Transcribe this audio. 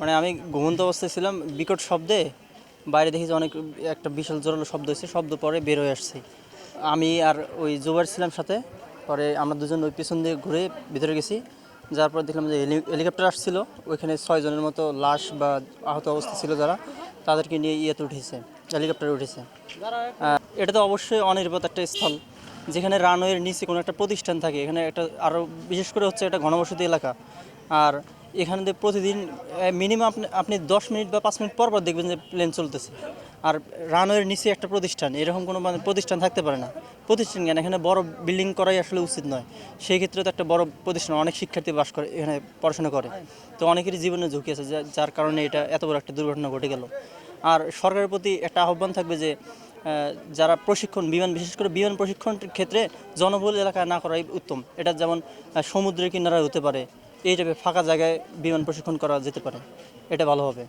মানে আমি ঘুমন্ত অবস্থায় ছিলাম, বিকট শব্দে। বাইরে দেখি যে অনেক, একটা বিশাল জোরালো শব্দ হয়েছে, শব্দ পরে বের হয়ে আসছি। আমি আর ওই জুবাইর ছিলাম সাথে, পরে আমরা দুজন ওই পিছন দিয়ে ঘুরে ভিতরে গেছি। যার পর দেখলাম যে হেলি- হেলিকপ্টার আসছিল, ওইখানে ছয়জনের মতো লাশ বা আহত অবস্থা ছিল যারা, তাদেরকে নিয়ে ইয়েতে উঠেছে, হেলিকপ্টারে উঠেছে। এটা তো অবশ্যই অনিরাপদ একটা স্থল, যেখানে রানওয়ের নিচে কোনো একটা প্রতিষ্ঠান থাকে, এখানে একটা আরও বিশেষ করে হচ্ছে একটা ঘনবসতি এলাকা। আর এখানে প্রতিদিন মিনিমাম আপনি আপনি দশ মিনিট বা পাঁচ মিনিট পর পর দেখবেন যে প্লেন চলতেছে। আর রানওয়ের নিচে একটা প্রতিষ্ঠান, এরকম কোনো মানে প্রতিষ্ঠান থাকতে পারে না। প্রতিষ্ঠান কেন? এখানে বড় বিল্ডিং করাই আসলে উচিত নয়। সেই ক্ষেত্রে তো একটা বড় প্রতিষ্ঠান, অনেক শিক্ষার্থী বাস করে, এখানে পড়াশোনা করে। তো অনেকেরই জীবনে ঝুঁকি আছে যার কারণে এটা এত বড় একটা দুর্ঘটনা ঘটে গেল। আর সরকারের প্রতি একটা আহ্বান থাকবে যে যারা প্রশিক্ষণ, বিমান, বিশেষ করে বিমান প্রশিক্ষণের ক্ষেত্রে জনবহুল এলাকায় না করাই উত্তম। এটা যেমন সমুদ্রের কিনারায় হতে পারে এই টাইপের ফাঁকা জায়গায় বিমান প্রশিক্ষণ করা যেতে পারে এটা ভালো হবে।